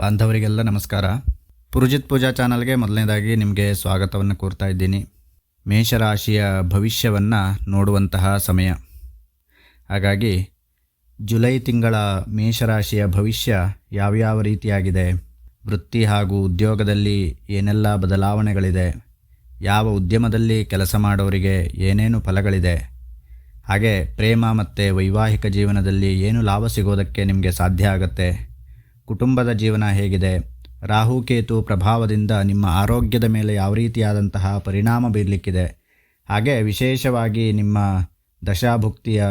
ಬಾಂಧವರಿಗೆಲ್ಲ ನಮಸ್ಕಾರ. ಪುರುಜಿತ್ ಪೂಜಾ ಚಾನಲ್ಗೆ ಮೊದಲನೇದಾಗಿ ನಿಮಗೆ ಸ್ವಾಗತವನ್ನು ಕೋರ್ತಾ ಇದ್ದೀನಿ. ಮೇಷರಾಶಿಯ ಭವಿಷ್ಯವನ್ನು ನೋಡುವಂತಹ ಸಮಯ. ಹಾಗಾಗಿ ಜುಲೈ ತಿಂಗಳ ಮೇಷರಾಶಿಯ ಭವಿಷ್ಯ ಯಾವ್ಯಾವ ರೀತಿಯಾಗಿದೆ? ವೃತ್ತಿ ಹಾಗೂ ಉದ್ಯೋಗದಲ್ಲಿ ಏನೆಲ್ಲ ಬದಲಾವಣೆಗಳಿದೆ? ಯಾವ ಉದ್ಯಮದಲ್ಲಿ ಕೆಲಸ ಮಾಡೋರಿಗೆ ಏನೇನು ಫಲಗಳಿದೆ? ಹಾಗೆ ಪ್ರೇಮ ಮತ್ತು ವೈವಾಹಿಕ ಜೀವನದಲ್ಲಿ ಏನು ಲಾಭ ಸಿಗೋದಕ್ಕೆ ನಿಮಗೆ ಸಾಧ್ಯ ಆಗುತ್ತೆ? ಕುಟುಂಬದ ಜೀವನ ಹೇಗಿದೆ? ರಾಹುಕೇತು ಪ್ರಭಾವದಿಂದ ನಿಮ್ಮ ಆರೋಗ್ಯದ ಮೇಲೆ ಯಾವ ರೀತಿಯಾದಂತಹ ಪರಿಣಾಮ ಬೀರಲಿಕ್ಕಿದೆ? ಹಾಗೆ ವಿಶೇಷವಾಗಿ ನಿಮ್ಮ ದಶಾಭುಕ್ತಿಯ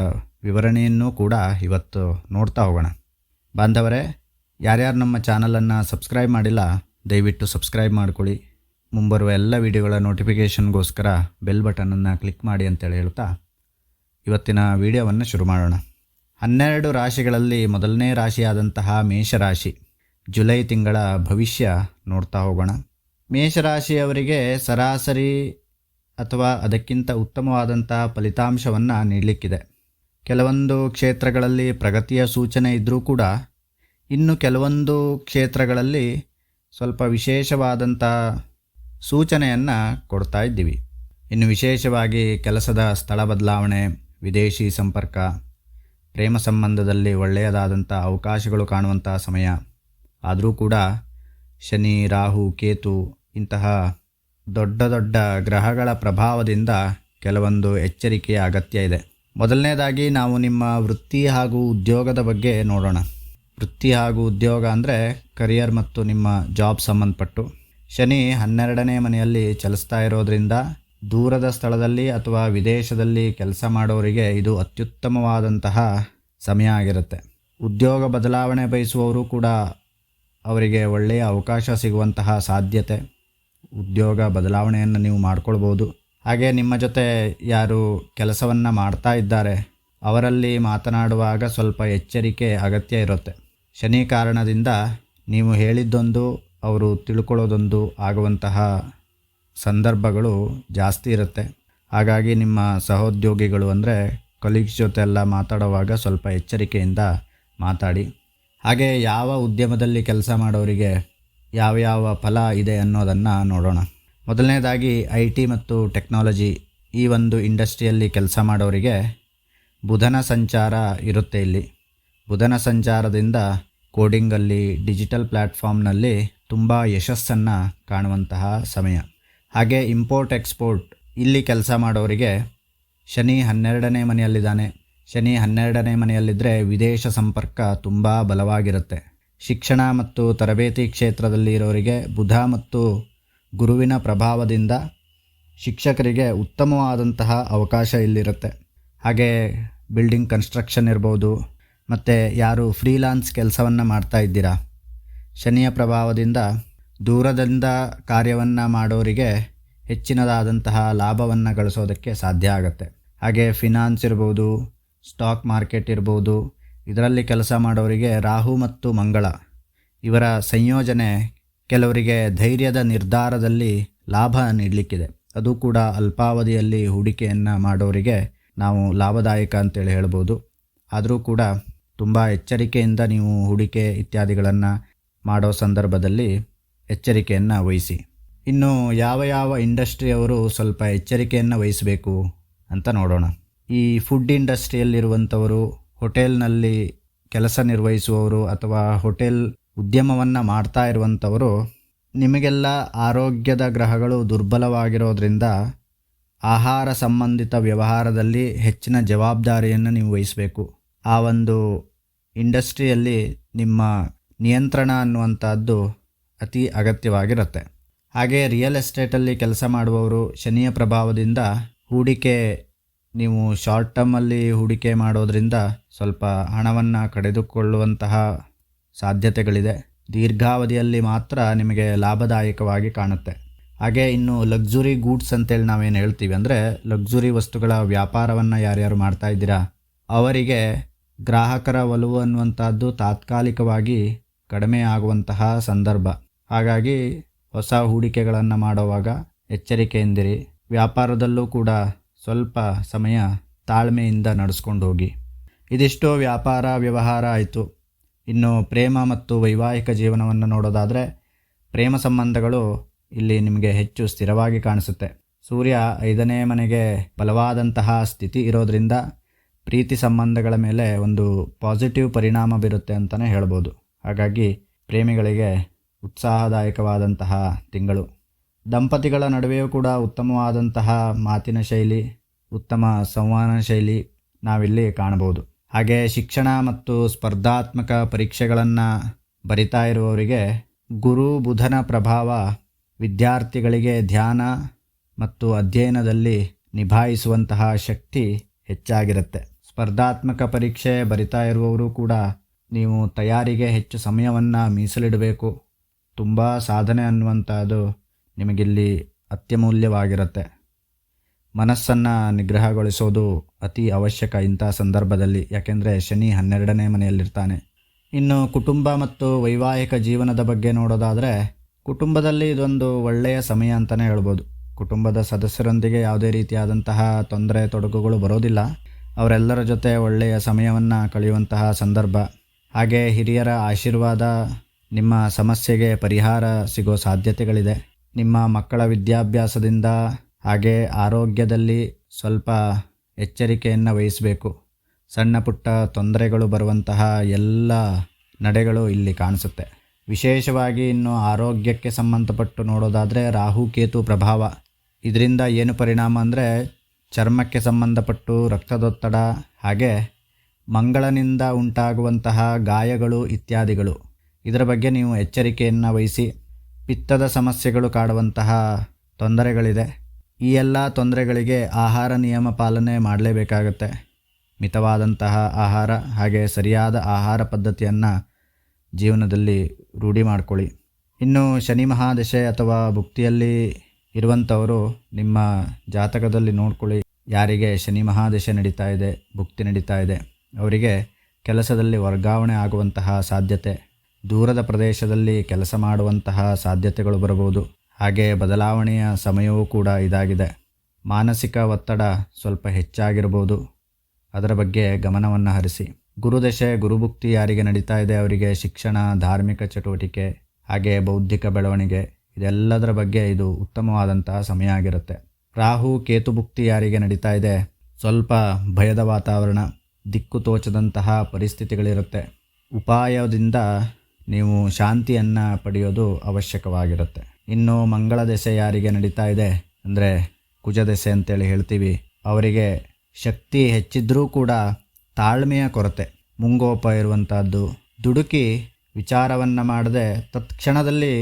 ವಿವರಣೆಯನ್ನು ಕೂಡ ಇವತ್ತು ನೋಡ್ತಾ ಹೋಗೋಣ. ಬಾಂಧವರೇ, ಯಾರ್ಯಾರು ನಮ್ಮ ಚಾನಲನ್ನು ಸಬ್ಸ್ಕ್ರೈಬ್ ಮಾಡಿಲ್ಲ, ದಯವಿಟ್ಟು ಸಬ್ಸ್ಕ್ರೈಬ್ ಮಾಡಿಕೊಳ್ಳಿ. ಮುಂಬರುವ ಎಲ್ಲ ವಿಡಿಯೋಗಳ ನೋಟಿಫಿಕೇಷನ್ಗೋಸ್ಕರ ಬೆಲ್ ಬಟನನ್ನು ಕ್ಲಿಕ್ ಮಾಡಿ ಅಂತೇಳಿ ಹೇಳ್ತಾ ಇವತ್ತಿನ ವಿಡಿಯೋವನ್ನು ಶುರು ಮಾಡೋಣ. ಹನ್ನೆರಡು ರಾಶಿಗಳಲ್ಲಿ ಮೊದಲನೇ ರಾಶಿಯಾದಂತಹ ಮೇಷರಾಶಿ. ಜುಲೈ ತಿಂಗಳ ಭವಿಷ್ಯ ನೋಡ್ತಾ ಹೋಗೋಣ. ಮೇಷರಾಶಿಯವರಿಗೆ ಸರಾಸರಿ ಅಥವಾ ಅದಕ್ಕಿಂತ ಉತ್ತಮವಾದಂತಹ ಫಲಿತಾಂಶವನ್ನು ನೀಡಲಿಕ್ಕಿದೆ. ಕೆಲವೊಂದು ಕ್ಷೇತ್ರಗಳಲ್ಲಿ ಪ್ರಗತಿಯ ಸೂಚನೆ ಇದ್ದರೂ ಕೂಡ ಇನ್ನು ಕೆಲವೊಂದು ಕ್ಷೇತ್ರಗಳಲ್ಲಿ ಸ್ವಲ್ಪ ವಿಶೇಷವಾದಂಥ ಸೂಚನೆಯನ್ನು ಕೊಡ್ತಾ ಇದ್ದೀವಿ. ಇನ್ನು ವಿಶೇಷವಾಗಿ ಕೆಲಸದ ಸ್ಥಳ ಬದಲಾವಣೆ, ವಿದೇಶಿ ಸಂಪರ್ಕ ಪ್ರೇಮ ಸಂಬಂಧದಲ್ಲಿ ಒಳ್ಳೆಯದಾದಂಥ ಅವಕಾಶಗಳು ಕಾಣುವಂಥ ಸಮಯ. ಆದರೂ ಕೂಡ ಶನಿ, ರಾಹು, ಕೇತು ಇಂತಹ ದೊಡ್ಡ ದೊಡ್ಡ ಗ್ರಹಗಳ ಪ್ರಭಾವದಿಂದ ಕೆಲವೊಂದು ಎಚ್ಚರಿಕೆಯ ಅಗತ್ಯ ಇದೆ. ಮೊದಲನೇದಾಗಿ ನಾವು ನಿಮ್ಮ ವೃತ್ತಿ ಹಾಗೂ ಉದ್ಯೋಗದ ಬಗ್ಗೆ ನೋಡೋಣ. ವೃತ್ತಿ ಹಾಗೂ ಉದ್ಯೋಗ ಅಂದರೆ ಕರಿಯರ್ ಮತ್ತು ನಿಮ್ಮ ಜಾಬ್ ಸಂಬಂಧಪಟ್ಟು. ಶನಿ ಹನ್ನೆರಡನೇ ಮನೆಯಲ್ಲಿ ಚಲಿಸ್ತಾ ಇರೋದ್ರಿಂದ ದೂರದ ಸ್ಥಳದಲ್ಲಿ ಅಥವಾ ವಿದೇಶದಲ್ಲಿ ಕೆಲಸ ಮಾಡೋರಿಗೆ ಇದು ಅತ್ಯುತ್ತಮವಾದಂತಹ ಸಮಯ ಆಗಿರುತ್ತೆ. ಉದ್ಯೋಗ ಬದಲಾವಣೆ ಬಯಸುವವರು ಕೂಡ ಅವರಿಗೆ ಒಳ್ಳೆಯ ಅವಕಾಶ ಸಿಗುವಂತಹ ಸಾಧ್ಯತೆ. ಉದ್ಯೋಗ ಬದಲಾವಣೆಯನ್ನು ನೀವು ಮಾಡ್ಕೊಳ್ಬೋದು. ಹಾಗೆ ನಿಮ್ಮ ಜೊತೆ ಯಾರು ಕೆಲಸವನ್ನು ಮಾಡ್ತಾ ಇದ್ದಾರೆ, ಅವರಲ್ಲಿ ಮಾತನಾಡುವಾಗ ಸ್ವಲ್ಪ ಎಚ್ಚರಿಕೆ ಅಗತ್ಯ ಇರುತ್ತೆ. ಶನಿ ಕಾರಣದಿಂದ ನೀವು ಹೇಳಿದ್ದೊಂದು, ಅವರು ತಿಳ್ಕೊಳ್ಳೋದೊಂದು ಆಗುವಂತಹ ಸಂದರ್ಭಗಳು ಜಾಸ್ತಿ ಇರುತ್ತೆ. ಹಾಗಾಗಿ ನಿಮ್ಮ ಸಹೋದ್ಯೋಗಿಗಳು ಅಂದರೆ ಕೊಲೀಗ್ಸ್ ಜೊತೆ ಎಲ್ಲ ಮಾತಾಡುವಾಗ ಸ್ವಲ್ಪ ಎಚ್ಚರಿಕೆಯಿಂದ ಮಾತಾಡಿ. ಹಾಗೆ ಯಾವ ಉದ್ಯಮದಲ್ಲಿ ಕೆಲಸ ಮಾಡೋರಿಗೆ ಯಾವ ಯಾವ ಫಲ ಇದೆ ಅನ್ನೋದನ್ನು ನೋಡೋಣ. ಮೊದಲನೇದಾಗಿ ಐ ಟಿ ಮತ್ತು ಟೆಕ್ನಾಲಜಿ ಈ ಒಂದು ಇಂಡಸ್ಟ್ರಿಯಲ್ಲಿ ಕೆಲಸ ಮಾಡೋರಿಗೆ ಬುಧನ ಸಂಚಾರ ಇರುತ್ತೆ ಇಲ್ಲಿ. ಬುಧನ ಸಂಚಾರದಿಂದ ಕೋಡಿಂಗಲ್ಲಿ ಡಿಜಿಟಲ್ ಪ್ಲ್ಯಾಟ್ಫಾರ್ಮ್ನಲ್ಲಿ ತುಂಬ ಯಶಸ್ಸನ್ನು ಕಾಣುವಂತಹ ಸಮಯ. ಹಾಗೆ ಇಂಪೋರ್ಟ್ ಎಕ್ಸ್ಪೋರ್ಟ್ ಇಲ್ಲಿ ಕೆಲಸ ಮಾಡೋರಿಗೆ ಶನಿ ಹನ್ನೆರಡನೇ ಮನೆಯಲ್ಲಿದ್ದಾನೆ. ಶನಿ ಹನ್ನೆರಡನೇ ಮನೆಯಲ್ಲಿದ್ದರೆ ವಿದೇಶ ಸಂಪರ್ಕ ತುಂಬ ಬಲವಾಗಿರುತ್ತೆ. ಶಿಕ್ಷಣ ಮತ್ತು ತರಬೇತಿ ಕ್ಷೇತ್ರದಲ್ಲಿ ಇರೋರಿಗೆ ಬುಧ ಮತ್ತು ಗುರುವಿನ ಪ್ರಭಾವದಿಂದ ಶಿಕ್ಷಕರಿಗೆ ಉತ್ತಮವಾದಂತಹ ಅವಕಾಶ ಇಲ್ಲಿರುತ್ತೆ. ಹಾಗೆ ಬಿಲ್ಡಿಂಗ್ ಕನ್ಸ್ಟ್ರಕ್ಷನ್ ಇರ್ಬೋದು, ಮತ್ತು ಯಾರು ಫ್ರೀಲಾನ್ಸ್ ಕೆಲಸವನ್ನು ಮಾಡ್ತಾ ಇದ್ದೀರಾ? ಶನಿಯ ಪ್ರಭಾವದಿಂದ ದೂರದಿಂದ ಕಾರ್ಯವನ್ನು ಮಾಡೋರಿಗೆ ಹೆಚ್ಚಿನದಾದಂತಹ ಲಾಭವನ್ನು ಗಳಿಸೋದಕ್ಕೆ ಸಾಧ್ಯ ಆಗುತ್ತೆ. ಹಾಗೆ ಫಿನಾನ್ಸ್ ಇರ್ಬೋದು ಸ್ಟಾಕ್ ಮಾರ್ಕೆಟ್ ಇರ್ಬೋದು, ಇದರಲ್ಲಿ ಕೆಲಸ ಮಾಡೋರಿಗೆ ರಾಹು ಮತ್ತು ಮಂಗಳ ಇವರ ಸಂಯೋಜನೆ ಕೆಲವರಿಗೆ ಧೈರ್ಯದ ನಿರ್ಧಾರದಲ್ಲಿ ಲಾಭ ನೀಡಲಿಕ್ಕಿದೆ. ಅದು ಕೂಡ ಅಲ್ಪಾವಧಿಯಲ್ಲಿ ಹೂಡಿಕೆಯನ್ನು ಮಾಡೋರಿಗೆ ನಾವು ಲಾಭದಾಯಕ ಅಂತೇಳಿ ಹೇಳ್ಬೋದು. ಆದರೂ ಕೂಡ ತುಂಬ ಎಚ್ಚರಿಕೆಯಿಂದ ನೀವು ಹೂಡಿಕೆ ಇತ್ಯಾದಿಗಳನ್ನು ಮಾಡೋ ಸಂದರ್ಭದಲ್ಲಿ ಎಚ್ಚರಿಕೆಯನ್ನು ವಹಿಸಿ. ಇನ್ನು ಯಾವ ಯಾವ ಇಂಡಸ್ಟ್ರಿಯವರು ಸ್ವಲ್ಪ ಎಚ್ಚರಿಕೆಯನ್ನು ವಹಿಸಬೇಕು ಅಂತ ನೋಡೋಣ. ಈ ಫುಡ್ ಇಂಡಸ್ಟ್ರಿಯಲ್ಲಿರುವಂಥವರು, ಹೋಟೆಲ್ನಲ್ಲಿ ಕೆಲಸ ನಿರ್ವಹಿಸುವವರು ಅಥವಾ ಹೋಟೆಲ್ ಉದ್ಯಮವನ್ನು ಮಾಡ್ತಾ ಇರುವಂಥವರು, ನಿಮಗೆಲ್ಲ ಆರೋಗ್ಯದ ಗ್ರಹಗಳು ದುರ್ಬಲವಾಗಿರೋದ್ರಿಂದ ಆಹಾರ ಸಂಬಂಧಿತ ವ್ಯವಹಾರದಲ್ಲಿ ಹೆಚ್ಚಿನ ಜವಾಬ್ದಾರಿಯನ್ನು ನೀವು ವಹಿಸಬೇಕು. ಆ ಒಂದು ಇಂಡಸ್ಟ್ರಿಯಲ್ಲಿ ನಿಮ್ಮ ನಿಯಂತ್ರಣ ಅನ್ನುವಂಥದ್ದು ಅತಿ ಅಗತ್ಯವಾಗಿರುತ್ತೆ. ಹಾಗೆ ರಿಯಲ್ ಎಸ್ಟೇಟಲ್ಲಿ ಕೆಲಸ ಮಾಡುವವರು ಶನಿಯ ಪ್ರಭಾವದಿಂದ ಹೂಡಿಕೆ, ನೀವು ಶಾರ್ಟ್ ಟರ್ಮಲ್ಲಿ ಹೂಡಿಕೆ ಮಾಡೋದರಿಂದ ಸ್ವಲ್ಪ ಹಣವನ್ನು ಕಳೆದುಕೊಳ್ಳುವಂತಹ ಸಾಧ್ಯತೆಗಳಿದೆ. ದೀರ್ಘಾವಧಿಯಲ್ಲಿ ಮಾತ್ರ ನಿಮಗೆ ಲಾಭದಾಯಕವಾಗಿ ಕಾಣುತ್ತೆ. ಹಾಗೆ ಇನ್ನು ಲಕ್ಸುರಿ ಗೂಡ್ಸ್ ಅಂತೇಳಿ ನಾವೇನು ಹೇಳ್ತೀವಿ ಅಂದರೆ ಲಕ್ಸುರಿ ವಸ್ತುಗಳ ವ್ಯಾಪಾರವನ್ನು ಯಾರ್ಯಾರು ಮಾಡ್ತಾ ಇದ್ದೀರಾ, ಅವರಿಗೆ ಗ್ರಾಹಕರ ಒಲವು ಅನ್ನುವಂಥದ್ದು ತಾತ್ಕಾಲಿಕವಾಗಿ ಕಡಿಮೆ ಆಗುವಂತಹ ಸಂದರ್ಭ. ಹಾಗಾಗಿ ಹೊಸ ಹೂಡಿಕೆಗಳನ್ನು ಮಾಡುವಾಗ ಎಚ್ಚರಿಕೆಯಿಂದಿರಿ. ವ್ಯಾಪಾರದಲ್ಲೂ ಕೂಡ ಸ್ವಲ್ಪ ಸಮಯ ತಾಳ್ಮೆಯಿಂದ ನಡೆಸ್ಕೊಂಡು ಹೋಗಿ ಇದಿಷ್ಟೋ ವ್ಯಾಪಾರ ವ್ಯವಹಾರ ಆಯಿತು. ಇನ್ನು ಪ್ರೇಮ ಮತ್ತು ವೈವಾಹಿಕ ಜೀವನವನ್ನು ನೋಡೋದಾದರೆ ಪ್ರೇಮ ಸಂಬಂಧಗಳು ಇಲ್ಲಿ ನಿಮಗೆ ಹೆಚ್ಚು ಸ್ಥಿರವಾಗಿ ಕಾಣಿಸುತ್ತೆ. ಸೂರ್ಯ ಐದನೇ ಮನೆಗೆ ಬಲವಾದಂತಹ ಸ್ಥಿತಿ ಇರೋದ್ರಿಂದ ಪ್ರೀತಿ ಸಂಬಂಧಗಳ ಮೇಲೆ ಒಂದು ಪಾಸಿಟಿವ್ ಪರಿಣಾಮ ಬೀರುತ್ತೆ ಅಂತಲೇ ಹೇಳ್ಬೋದು. ಹಾಗಾಗಿ ಪ್ರೇಮಿಗಳಿಗೆ ಉತ್ಸಾಹದಾಯಕವಾದಂತಹ ತಿಂಗಳು. ದಂಪತಿಗಳ ನಡುವೆಯೂ ಕೂಡ ಉತ್ತಮವಾದಂತಹ ಮಾತಿನ ಶೈಲಿ, ಉತ್ತಮ ಸಂವಹನ ಶೈಲಿ ನಾವಿಲ್ಲಿ ಕಾಣಬಹುದು. ಹಾಗೆ ಶಿಕ್ಷಣ ಮತ್ತು ಸ್ಪರ್ಧಾತ್ಮಕ ಪರೀಕ್ಷೆಗಳನ್ನು ಬರಿತಾ ಇರುವವರಿಗೆ ಗುರು ಬುಧನ ಪ್ರಭಾವ ವಿದ್ಯಾರ್ಥಿಗಳಿಗೆ ಧ್ಯಾನ ಮತ್ತು ಅಧ್ಯಯನದಲ್ಲಿ ನಿಭಾಯಿಸುವಂತಹ ಶಕ್ತಿ ಹೆಚ್ಚಾಗಿರುತ್ತೆ. ಸ್ಪರ್ಧಾತ್ಮಕ ಪರೀಕ್ಷೆ ಬರಿತಾ ಇರುವವರು ಕೂಡ ನೀವು ತಯಾರಿಗೆ ಹೆಚ್ಚು ಸಮಯವನ್ನು ಮೀಸಲಿಡಬೇಕು. ತುಂಬ ಸಾಧನೆ ಅನ್ನುವಂಥದ್ದು ನಿಮಗಿಲ್ಲಿ ಅತ್ಯಮೂಲ್ಯವಾಗಿರುತ್ತೆ. ಮನಸ್ಸನ್ನು ನಿಗ್ರಹಗೊಳಿಸೋದು ಅತಿ ಅವಶ್ಯಕ ಇಂಥ ಸಂದರ್ಭದಲ್ಲಿ, ಯಾಕೆಂದರೆ ಶನಿ ಹನ್ನೆರಡನೇ ಮನೆಯಲ್ಲಿರ್ತಾನೆ. ಇನ್ನು ಕುಟುಂಬ ಮತ್ತು ವೈವಾಹಿಕ ಜೀವನದ ಬಗ್ಗೆ ನೋಡೋದಾದರೆ, ಕುಟುಂಬದಲ್ಲಿ ಇದೊಂದು ಒಳ್ಳೆಯ ಸಮಯ ಅಂತಲೇ ಹೇಳ್ಬೋದು. ಕುಟುಂಬದ ಸದಸ್ಯರೊಂದಿಗೆ ಯಾವುದೇ ರೀತಿಯಾದಂತಹ ತೊಂದರೆ, ತೊಡಕುಗಳು ಬರೋದಿಲ್ಲ. ಅವರೆಲ್ಲರ ಜೊತೆ ಒಳ್ಳೆಯ ಸಮಯವನ್ನು ಕಳೆಯುವಂತಹ ಸಂದರ್ಭ. ಹಾಗೆ ಹಿರಿಯರ ಆಶೀರ್ವಾದ ನಿಮ್ಮ ಸಮಸ್ಯೆಗೆ ಪರಿಹಾರ ಸಿಗೋ ಸಾಧ್ಯತೆಗಳಿದೆ. ನಿಮ್ಮ ಮಕ್ಕಳ ವಿದ್ಯಾಭ್ಯಾಸದಿಂದ ಹಾಗೆ ಆರೋಗ್ಯದಲ್ಲಿ ಸ್ವಲ್ಪ ಎಚ್ಚರಿಕೆಯನ್ನು ವಹಿಸಬೇಕು. ಸಣ್ಣ ಪುಟ್ಟ ತೊಂದರೆಗಳು ಬರುವಂತಹ ಎಲ್ಲ ನಡೆಗಳು ಇಲ್ಲಿ ಕಾಣಿಸುತ್ತೆ. ವಿಶೇಷವಾಗಿ ಇನ್ನು ಆರೋಗ್ಯಕ್ಕೆ ಸಂಬಂಧಪಟ್ಟು ನೋಡೋದಾದರೆ ರಾಹು ಕೇತು ಪ್ರಭಾವ. ಇದರಿಂದ ಏನು ಪರಿಣಾಮ ಅಂದರೆ ಚರ್ಮಕ್ಕೆ ಸಂಬಂಧಪಟ್ಟು ರಕ್ತದೊತ್ತಡ ಹಾಗೆ ಮಂಗಳನಿಂದ ಉಂಟಾಗುವಂತಹ ಗಾಯಗಳು ಇತ್ಯಾದಿಗಳು. ಇದರ ಬಗ್ಗೆ ನೀವು ಎಚ್ಚರಿಕೆಯನ್ನು ವಹಿಸಿ ಪಿತ್ತದ ಸಮಸ್ಯೆಗಳು ಕಾಡುವಂತಹ ತೊಂದರೆಗಳಿದೆ. ಈ ಎಲ್ಲ ತೊಂದರೆಗಳಿಗೆ ಆಹಾರ ನಿಯಮ ಪಾಲನೆ ಮಾಡಲೇಬೇಕಾಗತ್ತೆ. ಮಿತವಾದಂತಹ ಆಹಾರ ಹಾಗೆ ಸರಿಯಾದ ಆಹಾರ ಪದ್ಧತಿಯನ್ನು ಜೀವನದಲ್ಲಿ ರೂಢಿ ಮಾಡ್ಕೊಳ್ಳಿ. ಇನ್ನು ಶನಿ ಮಹಾದಶೆ ಅಥವಾ ಭುಕ್ತಿಯಲ್ಲಿ ಇರುವಂಥವರು ನಿಮ್ಮ ಜಾತಕದಲ್ಲಿ ನೋಡ್ಕೊಳ್ಳಿ. ಯಾರಿಗೆ ಶನಿ ಮಹಾದಶೆ ನಡೀತಾ ಇದೆ, ಭುಕ್ತಿ ನಡೀತಾ ಇದೆ, ಅವರಿಗೆ ಕೆಲಸದಲ್ಲಿ ವರ್ಗಾವಣೆ ಆಗುವಂತಹ ಸಾಧ್ಯತೆ ದೂರದ ಪ್ರದೇಶದಲ್ಲಿ ಕೆಲಸ ಮಾಡುವಂತಹ ಸಾಧ್ಯತೆಗಳು ಬರಬಹುದು. ಹಾಗೆ ಬದಲಾವಣೆಯ ಸಮಯವೂ ಕೂಡ ಇದಾಗಿದೆ. ಮಾನಸಿಕ ಒತ್ತಡ ಸ್ವಲ್ಪ ಹೆಚ್ಚಾಗಿರ್ಬೋದು ಅದರ ಬಗ್ಗೆ ಗಮನವನ್ನು ಹರಿಸಿ. ಗುರುದಶೆ, ಗುರುಭುಕ್ತಿ ಯಾರಿಗೆ ನಡೀತಾ ಇದೆ ಅವರಿಗೆ ಶಿಕ್ಷಣ, ಧಾರ್ಮಿಕ ಚಟುವಟಿಕೆ, ಹಾಗೆ ಬೌದ್ಧಿಕ ಬೆಳವಣಿಗೆ ಇದೆಲ್ಲದರ ಬಗ್ಗೆ ಇದು ಉತ್ತಮವಾದಂತಹ ಸಮಯ ಆಗಿರುತ್ತೆ. ರಾಹು ಕೇತುಭುಕ್ತಿ ಯಾರಿಗೆ ನಡೀತಾ ಇದೆ? ಸ್ವಲ್ಪ ಭಯದ ವಾತಾವರಣ, ದಿಕ್ಕು ತೋಚದಂತಹ ಪರಿಸ್ಥಿತಿಗಳಿರುತ್ತೆ. ಉಪಾಯದಿಂದ ನೀವು ಶಾಂತಿಯನ್ನು ಪಡೆಯೋದು ಅವಶ್ಯಕವಾಗಿರುತ್ತೆ. ಇನ್ನು ಮಂಗಳ ದೆಸೆ ಯಾರಿಗೆ ನಡೀತಾ ಇದೆ? ಅಂದರೆ ಕುಜ ದೆಸೆ ಅಂತೇಳಿ ಹೇಳ್ತೀವಿ. ಅವರಿಗೆ ಶಕ್ತಿ ಹೆಚ್ಚಿದ್ರೂ ಕೂಡ ತಾಳ್ಮೆಯ ಕೊರತೆ. ಮುಂಗೋಪ ಇರುವಂಥದ್ದು ದುಡುಕಿ ವಿಚಾರವನ್ನು ಮಾಡದೆ ತತ್ಕ್ಷಣದಲ್ಲಿ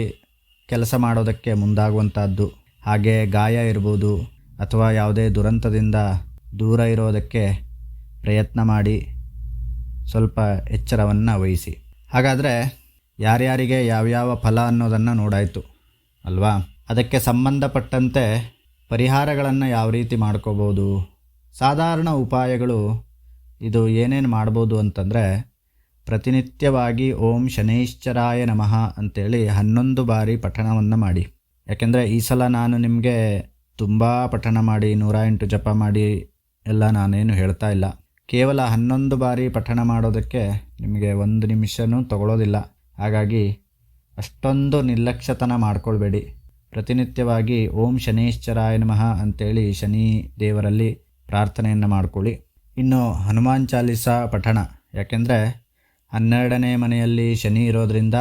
ಕೆಲಸ ಮಾಡೋದಕ್ಕೆ ಮುಂದಾಗುವಂಥದ್ದು ಹಾಗೆ ಗಾಯ ಇರ್ಬೋದು ಅಥವಾ ಯಾವುದೇ ದುರಂತದಿಂದ ದೂರ ಇರೋದಕ್ಕೆ ಪ್ರಯತ್ನ ಮಾಡಿ ಸ್ವಲ್ಪ ಎಚ್ಚರವನ್ನು ವಹಿಸಿ. ಹಾಗಾದರೆ ಯಾರ್ಯಾರಿಗೆ ಯಾವ್ಯಾವ ಫಲ ಅನ್ನೋದನ್ನು ನೋಡಾಯಿತು, ಅಲ್ವಾ? ಅದಕ್ಕೆ ಸಂಬಂಧಪಟ್ಟಂತೆ ಪರಿಹಾರಗಳನ್ನು ಯಾವ ರೀತಿ ಮಾಡ್ಕೋಬೋದು? ಸಾಧಾರಣ ಉಪಾಯಗಳು ಇದು ಏನೇನು ಮಾಡ್ಬೋದು ಅಂತಂದರೆ, ಪ್ರತಿನಿತ್ಯವಾಗಿ ಓಂ ಶನೈಶ್ಚರಾಯ ನಮಃ ಅಂತೇಳಿ ಹನ್ನೊಂದು ಬಾರಿ ಪಠಣವನ್ನು ಮಾಡಿ. ಯಾಕೆಂದರೆ ಈ ಸಲ ನಾನು ನಿಮಗೆ ತುಂಬ ಪಠಣ ಮಾಡಿ, ನೂರ ಎಂಟು ಜಪ ಮಾಡಿ ಎಲ್ಲ ನಾನೇನು ಹೇಳ್ತಾ ಇಲ್ಲ. ಕೇವಲ ಹನ್ನೊಂದು ಬಾರಿ ಪಠಣ ಮಾಡೋದಕ್ಕೆ ನಿಮಗೆ ಒಂದು ನಿಮಿಷನೂ ತಗೊಳ್ಳೋದಿಲ್ಲ ಹಾಗಾಗಿ ಅಷ್ಟೊಂದು ನಿರ್ಲಕ್ಷ್ಯತನ ಮಾಡ್ಕೊಳ್ಬೇಡಿ. ಪ್ರತಿನಿತ್ಯವಾಗಿ ಓಂ ಶನೀಶ್ಚರಾಯ ನಮಃ ಅಂತೇಳಿ ಶನಿ ದೇವರಲ್ಲಿ ಪ್ರಾರ್ಥನೆಯನ್ನು ಮಾಡ್ಕೊಳ್ಳಿ. ಇನ್ನು ಹನುಮಾನ್ ಚಾಲಿಸ ಪಠಣ. ಯಾಕೆಂದರೆ ಹನ್ನೆರಡನೇ ಮನೆಯಲ್ಲಿ ಶನಿ ಇರೋದರಿಂದ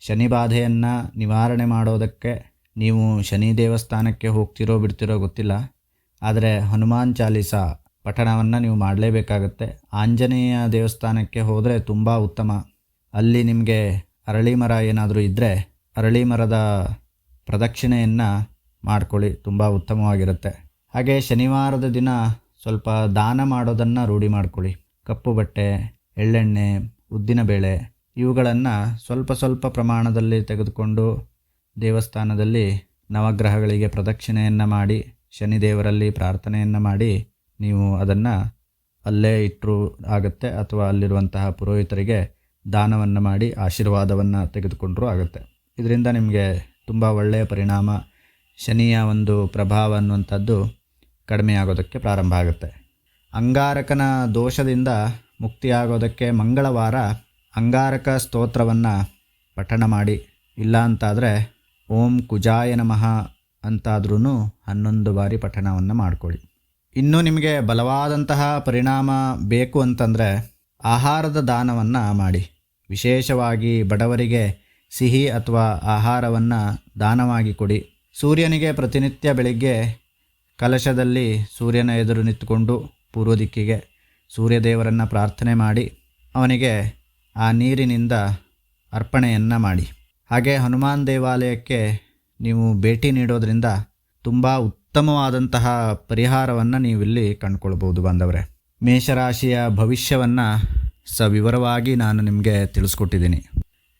ಶನಿ ಬಾಧೆಯನ್ನು ನಿವಾರಣೆ ಮಾಡೋದಕ್ಕೆ ನೀವು ಶನಿ ದೇವಸ್ಥಾನಕ್ಕೆ ಹೋಗ್ತಿರೋ ಬಿಡ್ತಿರೋ ಗೊತ್ತಿಲ್ಲ. ಆದರೆ ಹನುಮಾನ್ ಚಾಲಿಸ ಪಠಣವನ್ನು ನೀವು ಮಾಡಲೇಬೇಕಾಗತ್ತೆ. ಆಂಜನೇಯ ದೇವಸ್ಥಾನಕ್ಕೆ ಹೋದರೆ ತುಂಬ ಉತ್ತಮ. ಅಲ್ಲಿ ನಿಮಗೆ ಅರಳಿ ಮರ ಏನಾದರೂ ಇದ್ದರೆ ಅರಳಿ ಮರದ ಪ್ರದಕ್ಷಿಣೆಯನ್ನು ಮಾಡ್ಕೊಳ್ಳಿ, ತುಂಬ ಉತ್ತಮವಾಗಿರುತ್ತೆ. ಹಾಗೆ ಶನಿವಾರದ ದಿನ ಸ್ವಲ್ಪ ದಾನ ಮಾಡೋದನ್ನು ರೂಢಿ ಮಾಡ್ಕೊಳ್ಳಿ. ಕಪ್ಪು ಬಟ್ಟೆ, ಎಳ್ಳೆಣ್ಣೆ ಉದ್ದಿನಬೇಳೆ ಇವುಗಳನ್ನು ಸ್ವಲ್ಪ ಸ್ವಲ್ಪ ಪ್ರಮಾಣದಲ್ಲಿ ತೆಗೆದುಕೊಂಡು ದೇವಸ್ಥಾನದಲ್ಲಿ ನವಗ್ರಹಗಳಿಗೆ ಪ್ರದಕ್ಷಿಣೆಯನ್ನು ಮಾಡಿ, ಶನಿದೇವರಲ್ಲಿ ಪ್ರಾರ್ಥನೆಯನ್ನು ಮಾಡಿ ನೀವು ಅದನ್ನು ಅಲ್ಲೇ ಇಟ್ಟರು ಆಗುತ್ತೆ, ಅಥವಾ ಅಲ್ಲಿರುವಂತಹ ಪುರೋಹಿತರಿಗೆ ದಾನವನ್ನು ಮಾಡಿ ಆಶೀರ್ವಾದವನ್ನು ತೆಗೆದುಕೊಂಡರೂ ಆಗುತ್ತೆ. ಇದರಿಂದ ನಿಮಗೆ ತುಂಬ ಒಳ್ಳೆಯ ಪರಿಣಾಮ, ಶನಿಯ ಒಂದು ಪ್ರಭಾವ ಅನ್ನುವಂಥದ್ದು ಕಡಿಮೆಯಾಗೋದಕ್ಕೆ ಪ್ರಾರಂಭ ಆಗುತ್ತೆ. ಅಂಗಾರಕನ ದೋಷದಿಂದ ಮುಕ್ತಿಯಾಗೋದಕ್ಕೆ ಮಂಗಳವಾರ ಅಂಗಾರಕ ಸ್ತೋತ್ರವನ್ನು ಪಠಣ ಮಾಡಿ. ಇಲ್ಲ ಅಂತಾದರೆ ಓಂ ಕುಜಾಯ ನಮಃ ಅಂತಾದ್ರೂ ಹನ್ನೊಂದು ಬಾರಿ ಪಠಣವನ್ನು ಮಾಡಿಕೊಳ್ಳಿ. ಇನ್ನೂ ನಿಮಗೆ ಬಲವಾದಂತಹ ಪರಿಣಾಮ ಬೇಕು ಅಂತಂದರೆ ಆಹಾರದ ದಾನವನ್ನು ಮಾಡಿ. ವಿಶೇಷವಾಗಿ ಬಡವರಿಗೆ ಸಿಹಿ ಅಥವಾ ಆಹಾರವನ್ನು ದಾನವಾಗಿ ಕೊಡಿ. ಸೂರ್ಯನಿಗೆ ಪ್ರತಿನಿತ್ಯ ಬೆಳಿಗ್ಗೆ ಕಲಶದಲ್ಲಿ ಸೂರ್ಯನ ಎದುರು ನಿಂತುಕೊಂಡು ಪೂರ್ವ ದಿಕ್ಕಿಗೆ ಸೂರ್ಯದೇವರನ್ನು ಪ್ರಾರ್ಥನೆ ಮಾಡಿ, ಅವನಿಗೆ ಆ ನೀರಿನಿಂದ ಅರ್ಪಣೆಯನ್ನು ಮಾಡಿ. ಹಾಗೆ ಹನುಮಾನ್ ದೇವಾಲಯಕ್ಕೆ ನೀವು ಭೇಟಿ ನೀಡೋದರಿಂದ ತುಂಬ ಉತ್ತಮವಾದಂತಹ ಪರಿಹಾರವನ್ನು ನೀವಿಲ್ಲಿ ಕಂಡುಕೊಳ್ಬೋದು ಬಾಂಧವರೇ. ಮೇಷರಾಶಿಯ ಭವಿಷ್ಯವನ್ನು ಸವಿವರವಾಗಿ ನಾನು ನಿಮಗೆ ತಿಳಿಸ್ಕೊಟ್ಟಿದ್ದೀನಿ.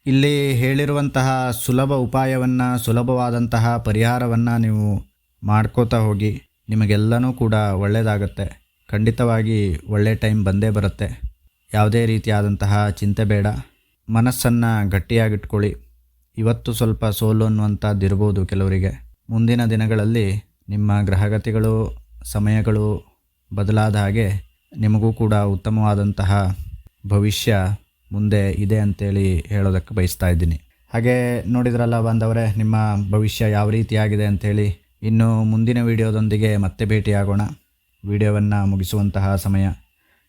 ಇಲ್ಲಿ ಹೇಳಿರುವಂತಹ ಸುಲಭ ಉಪಾಯವನ್ನು, ಸುಲಭವಾದಂತಹ ಪರಿಹಾರವನ್ನು ನೀವು ಮಾಡ್ಕೋತಾ ಹೋಗಿ, ನಿಮಗೆಲ್ಲನೂ ಕೂಡ ಒಳ್ಳೆಯದಾಗತ್ತೆ ಖಂಡಿತವಾಗಿ ಒಳ್ಳೆಯ ಟೈಮ್ ಬಂದೇ ಬರುತ್ತೆ. ಯಾವುದೇ ರೀತಿಯಾದಂತಹ ಚಿಂತೆ ಬೇಡ. ಮನಸ್ಸನ್ನು ಗಟ್ಟಿಯಾಗಿಟ್ಕೊಳ್ಳಿ. ಇವತ್ತು ಸ್ವಲ್ಪ ಸೋಲು ಅನ್ನುವಂಥದ್ದಿರ್ಬೋದು ಕೆಲವರಿಗೆ. ಮುಂದಿನ ದಿನಗಳಲ್ಲಿ ನಿಮ್ಮ ಗ್ರಹಗತಿಗಳು, ಸಮಯಗಳು ಬದಲಾದ ಹಾಗೆ ನಿಮಗೂ ಕೂಡ ಉತ್ತಮವಾದಂತಹ ಭವಿಷ್ಯ ಮುಂದೆ ಇದೆ ಅಂತೇಳಿ ಹೇಳೋದಕ್ಕೆ ಬಯಸ್ತಾ ಇದ್ದೀನಿ. ಹಾಗೆ ನೋಡಿದ್ರಲ್ಲ ಬಂದವರೇ ನಿಮ್ಮ ಭವಿಷ್ಯ ಯಾವ ರೀತಿಯಾಗಿದೆ ಅಂಥೇಳಿ ಇನ್ನು ಮುಂದಿನ ವಿಡಿಯೋದೊಂದಿಗೆ ಮತ್ತೆ ಭೇಟಿಯಾಗೋಣ. ವಿಡಿಯೋವನ್ನು ಮುಗಿಸುವಂತಹ ಸಮಯ.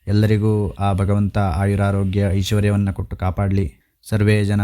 ಎಲ್ಲರಿಗೂ ಆ ಭಗವಂತ ಆಯುರಾರೋಗ್ಯ ಐಶ್ವರ್ಯವನ್ನು ಕೊಟ್ಟು ಕಾಪಾಡಲಿ. ಸರ್ವೇ ಜನ